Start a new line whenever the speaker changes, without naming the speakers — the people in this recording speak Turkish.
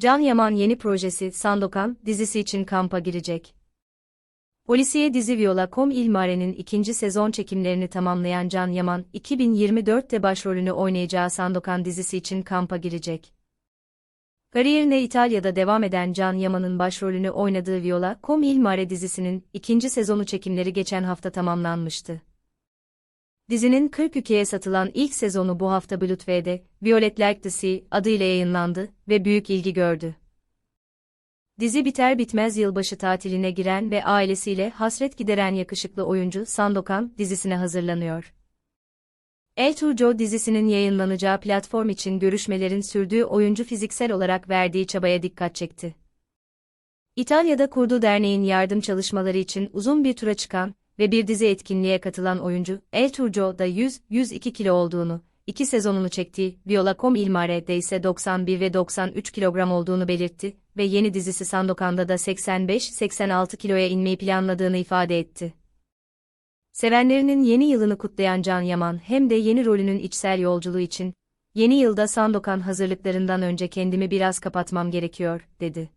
Can Yaman yeni projesi Sandokan dizisi için kampa girecek. Polisiye dizi Viola.com İlmare'nin ikinci sezon çekimlerini tamamlayan Can Yaman, 2024'te başrolünü oynayacağı Sandokan dizisi için kampa girecek. Kariyerine İtalya'da devam eden Can Yaman'ın başrolünü oynadığı Viola.com İlmare dizisinin ikinci sezonu çekimleri geçen hafta tamamlanmıştı. Dizinin 40 ülkeye satılan ilk sezonu bu hafta Bluetooth'de, Violet Like the Sea adıyla yayınlandı ve büyük ilgi gördü. Dizi biter bitmez yılbaşı tatiline giren ve ailesiyle hasret gideren yakışıklı oyuncu Sandokan dizisine hazırlanıyor. El Turco dizisinin yayınlanacağı platform için görüşmelerin sürdüğü oyuncu fiziksel olarak verdiği çabaya dikkat çekti. İtalya'da kurduğu derneğin yardım çalışmaları için uzun bir tura çıkan ve bir dizi etkinliğe katılan oyuncu, El Turco'da 100-102 kilo olduğunu, iki sezonunu çektiği Viola.com İlmare'de ise 91 ve 93 kilogram olduğunu belirtti ve yeni dizisi Sandokan'da da 85-86 kiloya inmeyi planladığını ifade etti. Sevenlerinin yeni yılını kutlayan Can Yaman hem de yeni rolünün içsel yolculuğu için, yeni yılda Sandokan hazırlıklarından önce kendimi biraz kapatmam gerekiyor, dedi.